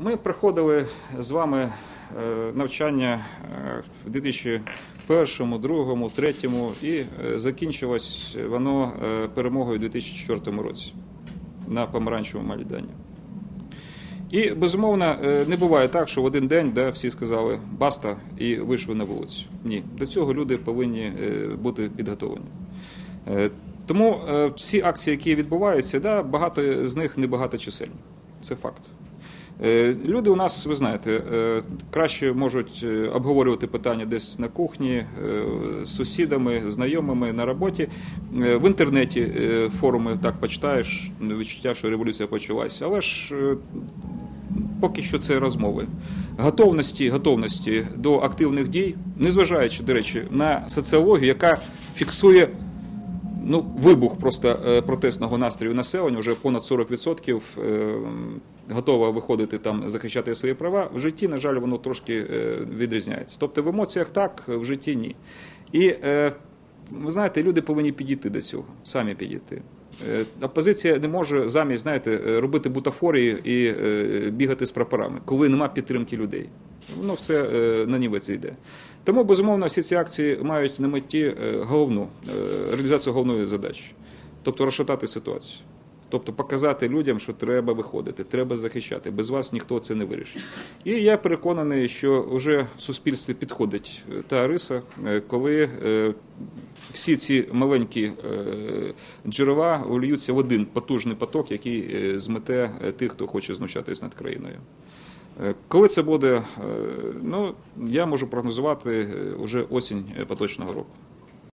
Ми проходили з вами е, навчання е, в 2001, 2002, 2003 і е, закінчилось воно перемогою у 2004 році на помаранчевому майдані. І безумовно не буває так, що в один день да, всі сказали баста і вийшли на вулицю. Ні, до цього люди повинні бути підготовлені. Тому всі акції, які відбуваються, да, багато з них небагаточисельні. Це факт. Е, Люди у нас, ви знаєте, е, краще можуть е, обговорювати питання десь на кухні, з сусідами, знайомими на роботі. В інтернеті форуми так почитаєш, відчуття, що революція почалася. Але ж поки що це розмови. Готовності, готовності до активних дій, незважаючи, до речі, на соціологію, яка фіксує ну, вибух просто е, протестного настрою населення, вже понад 40% е, готова виходити там захищати свої права. В житті, на жаль, воно трошки е, відрізняється. Тобто в емоціях так, в житті ні. І ви знаєте, люди повинні підійти до цього, самі підійти. Опозиція не може замість знаєте, робити бутафорії і бігати з прапорами, коли нема підтримки людей. Воно все е, на нівець йде. Тому, безумовно, всі ці акції мають на меті е, головну е, реалізацію головної задачі, тобто розшатати ситуацію. Тобто показати людям, що треба виходити, треба захищати. Без вас ніхто це не вирішить. І я переконаний, що вже в суспільстві підходить е, та риса, коли всі ці маленькі джерела влюються в один потужний поток, який змете тих, хто хоче знущатись над країною. Е, Коли це буде, е, ну я можу прогнозувати вже уже осінь е, поточного року.